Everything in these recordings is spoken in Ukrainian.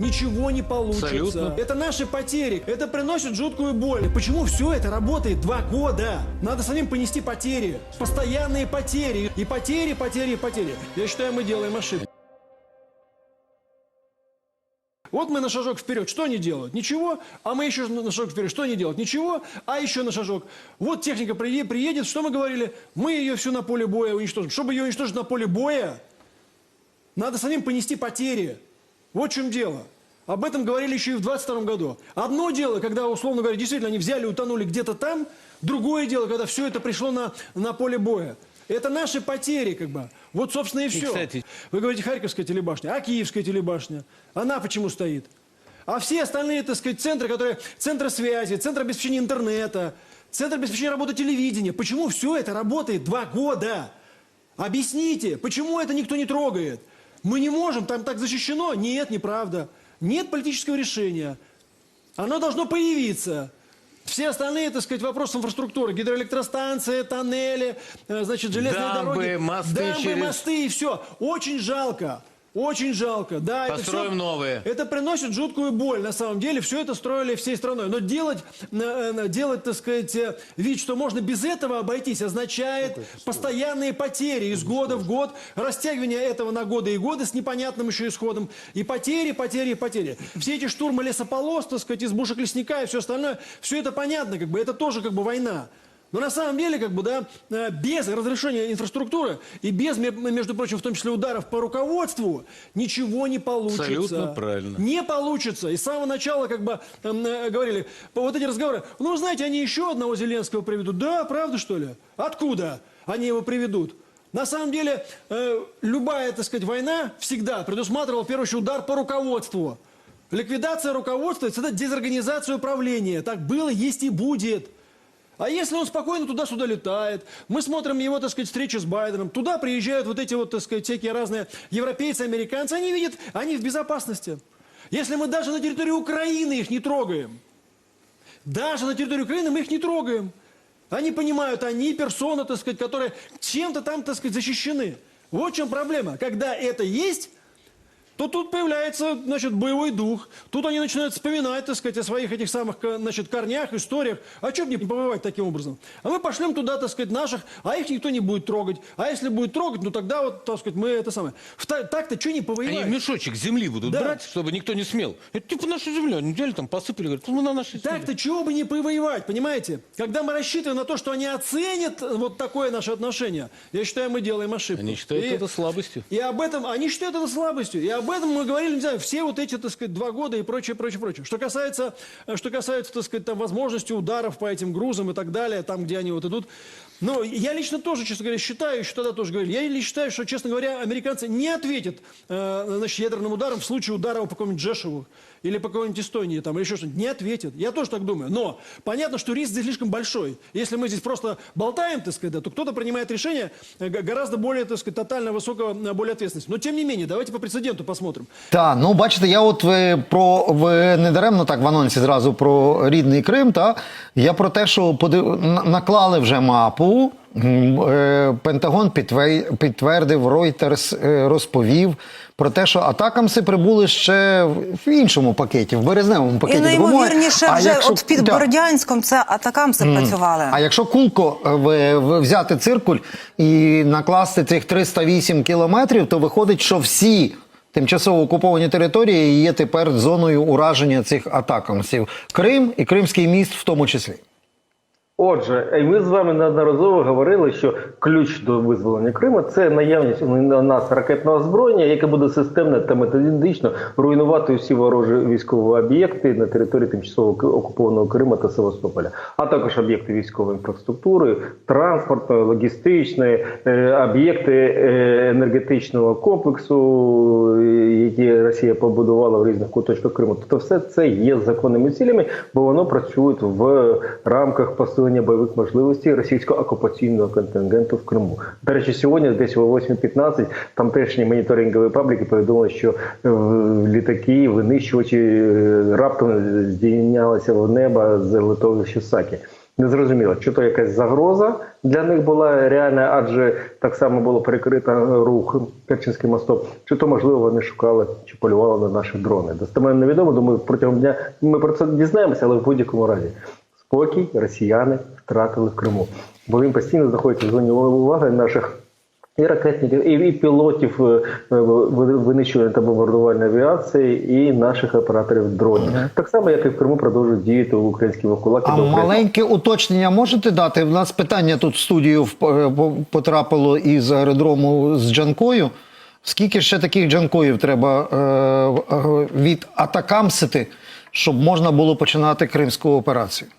ничего не получится. Абсолютно. Это наши потери. Это приносит жуткую боль. Почему все это работает два года? Надо самим понести потери. Постоянные потери. И потери, потери, потери. Я считаю, мы делаем ошибку. Вот мы на шажок вперед. Что они делают? Ничего. А мы еще на шажок вперед. Что они делают? Ничего. А еще на шажок. Вот техника прие- приедет. Что мы говорили? Мы ее всю на поле боя уничтожим. Чтобы ее уничтожить на поле боя, надо самим понести потери. Вот в чем дело. Об этом говорили еще и в 22 году. Одно дело, когда, условно говоря, действительно они взяли, утонули где-то там. Другое дело, когда все это пришло на, на поле боя. Это наши потери, как бы. Вот, собственно, и все. кстати- Вы говорите, Харьковская телебашня, а Киевская телебашня? Она почему стоит? А все остальные, так сказать, центры, которые... Центры связи, центры обеспечения интернета, центр обеспечения работы телевидения. Почему все это работает два года? Объясните, почему это никто не трогает? Мы не можем, там так защищено? Нет, неправда. Нет политического решения. Оно должно появиться. Все остальные, так сказать, вопросы инфраструктуры, гидроэлектростанции, тоннели, э, значит, железные Дамбы, дороги, мосты дамбы, через- мосты и все. Очень жалко. Очень жалко, да. это Построим всё- новые. Это приносит жуткую боль, на самом деле. Все это строили всей страной. Но делать, делать так сказать, э, вид, что можно без этого обойтись, означает постоянные потери из года в год, растягивание этого на годы и годы с непонятным еще исходом. И потери, потери, потери. Все эти штурмы лесополос, так сказать, избушек лесника и все остальное, все это понятно, как бы, это тоже как бы война. Но на самом деле, как бы, да, э, без разрешения инфраструктуры и без, ме- между прочим, в том числе ударов по руководству, ничего не получится. Абсолютно правильно. Не получится. И с самого начала, как бы, там, э, говорили, по вот эти разговоры, ну, вы знаете, они еще одного Зеленского приведут. Да, правда, что ли? Откуда они его приведут? На самом деле, э, любая, так сказать, война всегда предусматривала, в первую очередь, удар по руководству. Ликвидация руководства – это дезорганизация управления. Так было, есть и будет. А если он спокойно туда-сюда летает, мы смотрим его, так сказать, встречи с Байденом, туда приезжают вот эти вот, так сказать, всякие разные европейцы, американцы, они видят, они в безопасности. Если мы даже на территории Украины их не трогаем, даже на территории Украины мы их не трогаем. Они понимают, они персоны, так сказать, которые чем-то там, так сказать, защищены. Вот в чем проблема. Когда это есть, то тут появляется, значит, боевой дух. Тут они начинают вспоминать, так сказать, о своих этих самых, ко- значит, корнях, историях. А что бы не побывать таким образом? А мы пошлем туда, так сказать, наших, а их никто не будет трогать. А если будет трогать, ну тогда вот, так сказать, мы это самое. Так-то что не повоевать? Они мешочек земли будут Да. брать, чтобы никто не смел. Это типа наша земля. Они взяли там, посыпали, говорят, ну на нашей земле. Так-то чего бы не повоевать, понимаете? Когда мы рассчитываем на то, что они оценят вот такое наше отношение, я считаю, мы делаем ошибку. Они считают И- это слабостью. И об этом, они считают это слабостью. И об этом мы говорили, не знаю, все вот эти, так сказать, два года и прочее, прочее, прочее. Что касается, э, что касается, так сказать, там, возможности ударов по этим грузам и так далее, там, где они вот идут. Ну, я лично тоже, честно говоря, считаю, еще тогда тоже говорили, я лично считаю, что, честно говоря, американцы не ответят, э, значит, ядерным ударом в случае удара по какому-нибудь Джешеву или по какой-нибудь Эстонии там, или еще что-нибудь. Не ответят. Я тоже так думаю. Но понятно, что риск здесь слишком большой. Если мы здесь просто болтаем, так сказать, да, то кто-то принимает решение э, г- гораздо более, так сказать, тотально высокого, э, более ответственности. Но тем не менее, давайте по прецеденту посмотрим. Та, ну бачите, я от ви про ви не даремно так в анонсі зразу про рідний Крим. Та я про те, що подив... на- наклали вже мапу. м, е, Пентагон підтвердив, Reuters е, розповів про те, що атакамси прибули ще в- іншому пакеті, в березневому пакеті. І А вже якщо- от під. Бородянськом це атакамси працювали. А якщо кулко е, взяти циркуль і накласти цих 308 кілометрів, то виходить, що всі тимчасово окуповані території є тепер зоною ураження цих атакамсів. Крим і Кримський міст в тому числі. Отже, ми з вами неодноразово говорили, що ключ до визволення Криму це наявність у нас ракетного озброєння, яке буде системно та методично руйнувати всі ворожі військові об'єкти на території тимчасово окупованого Криму та Севастополя, а також об'єкти військової інфраструктури, транспортної, логістичної, е, об'єкти е, енергетичного комплексу, е, які Росія побудувала в різних куточках Криму. Тобто, все це є законними цілями, бо воно працює в рамках посилення бойових можливостей російського окупаційного контингенту в Криму. До речі, сьогодні, десь о 8.15, тамтешні моніторингові пабліки повідомили, що е, літаки, винищувачі е, раптом здійнялися в небо з литовища Сакі. Незрозуміло, чи то якась загроза для них була реальна, адже так само було перекрито рух Керченським мостом, чи то можливо вони шукали чи полювали на наші дрони. Достеменно невідомо. Думаю, протягом дня ми про це дізнаємося, але в будь-якому разі спокій росіяни втратили в Криму, бо він постійно знаходиться в зоні уваги наших. І ракетників, і, і пілотів е, е, винищувальної та бомбардувальної авіації, і наших операторів дронів. Так само, як і в Криму продовжують діяти українські вовкулаки. А маленьке уточнення можете дати? У нас питання тут в студію е, по- потрапило із аеродрому з Джанкою. Скільки ще таких джанкоїв треба від атакамсити, щоб можна було починати кримську операцію?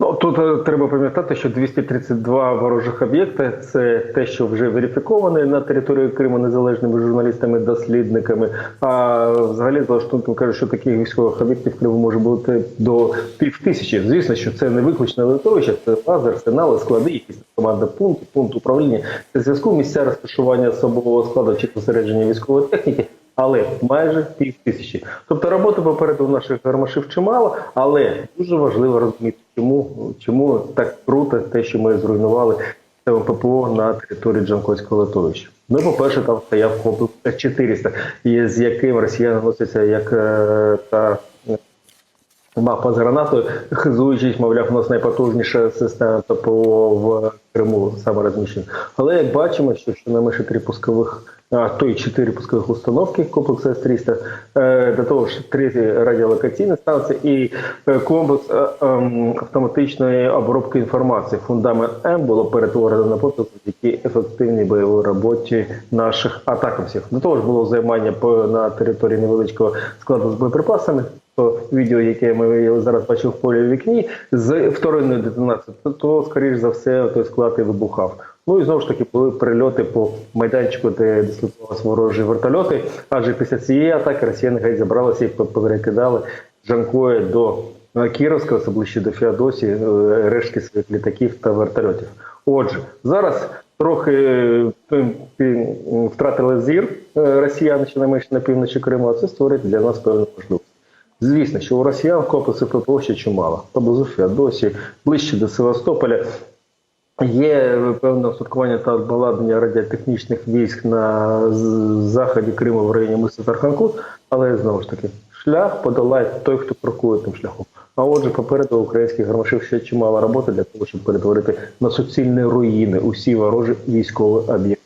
Ну тут е, треба пам'ятати, що 232 ворожих об'єкти це те, що вже верифіковане на території Криму незалежними журналістами, дослідниками. А взагалі за лаштунком кажуть, що таких військових об'єктів Криму може бути до пів тисячі. Звісно, що це не виключне литовище, це бази, арсенали, склади, якісь команда пункт, пункт управління. Це зв'язку місця розташування особового складу чи зосередження військової техніки. Але майже пів тисячі. Тобто роботи попереду у наших гармашів чимало, але дуже важливо розуміти, чому, чому так круто те, що ми зруйнували ППО на території Джанкойського литовища. Ну, по-перше, там стояв комплекс С-400, з яким росіяни носяться як е, та е, мапа з гранатою, хизуючись, мовляв, у нас найпотужніша система ППО в Криму саме розміщена. Але як бачимо, що щонайменше три пускових, то й чотири пускових установки комплексу С-300, е, до того ж три радіолокаційні станції і е, комплекс е, ем, автоматичної обробки інформації. Фундамент М було перетворено на поток завдяки ефективній бойовій роботі наших атакамсів. До того ж було займання на території невеличкого складу з боєприпасами. То відео, яке ми зараз бачимо в полі вікні, з вторинною детонацією, то, то скоріш за все той склад і вибухав. Ну і знову ж таки були прильоти по майданчику, де дислокувалися ворожі вертольоти. Адже після цієї атаки росіяни геть забралися і перекидали Жанкоє до е, Кіровська, ближче до Феодосії, е, рештки своїх літаків та вертольотів. Отже, зараз трохи е, втратили зір росіяни, що найменше на півночі Криму, а це створить для нас певну можливість. Звісно, що у росіян комплексів ППО ще чимало. Поблизу Феодосії, ближче до Севастополя. Є певне устаткування та обладнання радіотехнічних військ на заході Криму в районі миста Тарханку, але знову ж таки, шлях подолає той, хто крокує тим шляхом. А отже, попереду українських гармашів ще чимало роботи для того, щоб перетворити на суцільні руїни усі ворожі військові об'єкти